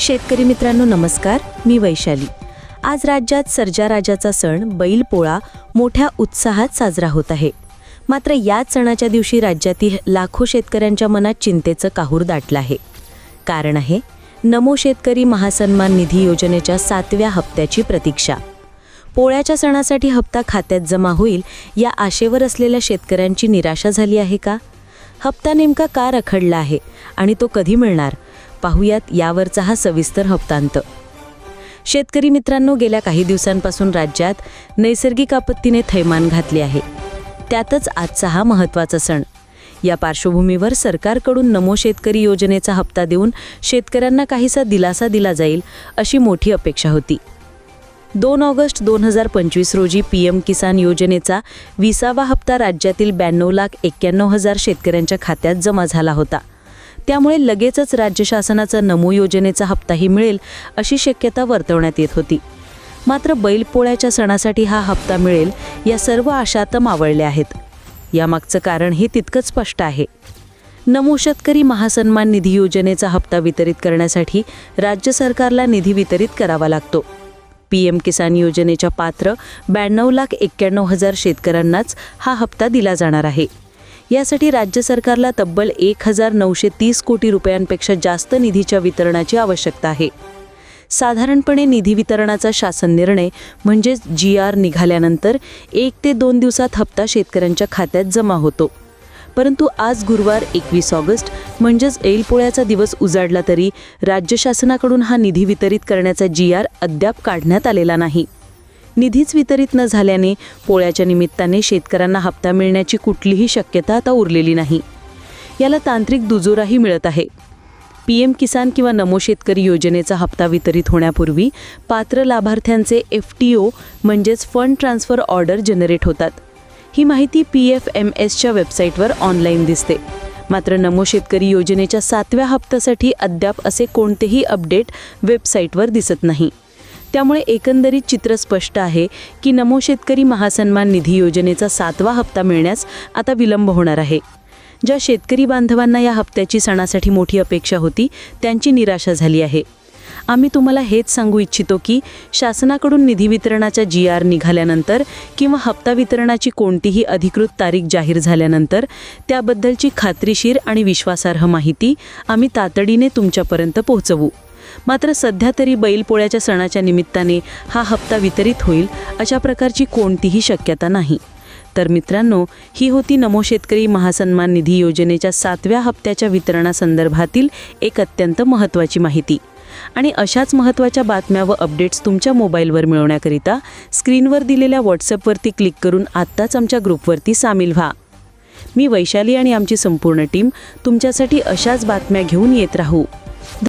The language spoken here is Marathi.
शेतकरी मित्रांनो नमस्कार. मी वैशाली. आज राज्यात सर्जा राजाचा सण बैलपोळा मोठ्या उत्साहात साजरा होत आहे. मात्र याच सणाच्या दिवशी राज्यातील लाखो शेतकऱ्यांच्या मनात चिंतेचं काहूर दाटलं आहे. कारण आहे नमो शेतकरी महासन्मान निधी योजनेच्या सातव्या हप्त्याची प्रतीक्षा. पोळ्याच्या सणासाठी हप्ता खात्यात जमा होईल या आशेवर असलेल्या शेतकऱ्यांची निराशा झाली आहे का? हप्ता नेमका का रखडला आहे आणि तो कधी मिळणार? पाहुयात यावरचा हा सविस्तर हप्तांत. शेतकरी मित्रांनो गेल्या काही दिवसांपासून राज्यात नैसर्गिक आपत्तीने थैमान घातले आहे. त्यातच आजचा हा महत्त्वाचा सण. या पार्श्वभूमीवर सरकारकडून नमो शेतकरी योजनेचा हप्ता देऊन शेतकऱ्यांना काहीसा दिलासा दिला जाईल अशी मोठी अपेक्षा होती. दोन ऑगस्ट दोन हजार पंचवीस रोजी पी एम किसान योजनेचा विसावा हप्ता राज्यातील ब्याण्णव लाख एक्क्याण्णव हजार शेतकऱ्यांच्या खात्यात जमा झाला होता. त्यामुळे लगेचच राज्य शासनाचा नमो योजनेचा हप्ताही मिळेल अशी शक्यता वर्तवण्यात येत होती. मात्र बैलपोळ्याच्या सणासाठी हा हप्ता मिळेल या सर्व आशा तर मावळल्या आहेत. यामागचं कारण हे तितकंच स्पष्ट आहे. नमो शेतकरी महासन्मान निधी योजनेचा हप्ता वितरित करण्यासाठी राज्य सरकारला निधी वितरित करावा लागतो. पी एम किसान योजनेच्या पात्र ब्याण्णव लाख एक्क्याण्णव हजार शेतकऱ्यांनाच हा हप्ता दिला जाणार आहे. यासाठी राज्य सरकारला तब्बल एक हजार नऊशे तीस कोटी रुपयांपेक्षा जास्त निधीच्या वितरणाची आवश्यकता आहे. साधारणपणे निधी वितरणाचा शासन निर्णय म्हणजेच जी आर निघाल्यानंतर एक ते दोन दिवसात हप्ता शेतकऱ्यांच्या खात्यात जमा होतो. परंतु आज गुरुवार एकवीस ऑगस्ट म्हणजेच ऐलपोळ्याचा दिवस उजाडला तरी राज्य शासनाकडून हा निधी वितरित करण्याचा जी आर अद्याप काढण्यात आलेला नाही. निधीच वितरित न झाल्याने पोळ्याच्या निमित्ताने शेतकऱ्यांना हप्ता मिळण्याची कुठलीही शक्यता आता उरलेली नाही. याला तांत्रिक दुजोराही मिळत आहे. पी एम किसान किंवा नमो शेतकरी योजनेचा हप्ता वितरित होण्यापूर्वी पात्र लाभार्थ्यांचे एफ टी ओ म्हणजेच फंड ट्रान्सफर ऑर्डर जनरेट होतात. ही माहिती पी एफ एम एसच्या वेबसाईटवर ऑनलाईन दिसते. मात्र नमो शेतकरी योजनेच्या सातव्या हप्त्यासाठी अद्याप असे कोणतेही अपडेट वेबसाईटवर दिसत नाही. त्यामुळे एकंदरीत चित्र स्पष्ट आहे की नमो शेतकरी महासन्मान निधी योजनेचा सातवा हप्ता मिळण्यास आता विलंब होणार आहे. ज्या शेतकरी बांधवांना या हप्त्याची सणासाठी मोठी अपेक्षा होती त्यांची निराशा झाली आहे. आम्ही तुम्हाला हेच सांगू इच्छितो की शासनाकडून निधी वितरणाच्या जी आर निघाल्यानंतर किंवा हप्ता वितरणाची कोणतीही अधिकृत तारीख जाहीर झाल्यानंतर त्याबद्दलची खात्रीशीर आणि विश्वासार्ह माहिती आम्ही तातडीने तुमच्यापर्यंत पोहोचवू. मात्र सध्या तरी बैलपोळ्याच्या सणाच्या निमित्ताने हा हप्ता वितरित होईल अशा प्रकारची कोणतीही शक्यता नाही. तर मित्रांनो ही होती नमो शेतकरी महासन्मान निधी योजनेच्या सातव्या हप्त्याच्या वितरणासंदर्भातील एक अत्यंत महत्त्वाची माहिती. आणि अशाच महत्त्वाच्या बातम्या व अपडेट्स तुमच्या मोबाईलवर मिळवण्याकरिता स्क्रीनवर दिलेल्या व्हॉट्सअपवरती क्लिक करून आत्ताच आमच्या ग्रुपवरती सामील व्हा. मी वैशाली आणि आमची संपूर्ण टीम तुमच्यासाठी अशाच बातम्या घेऊन येत राहू.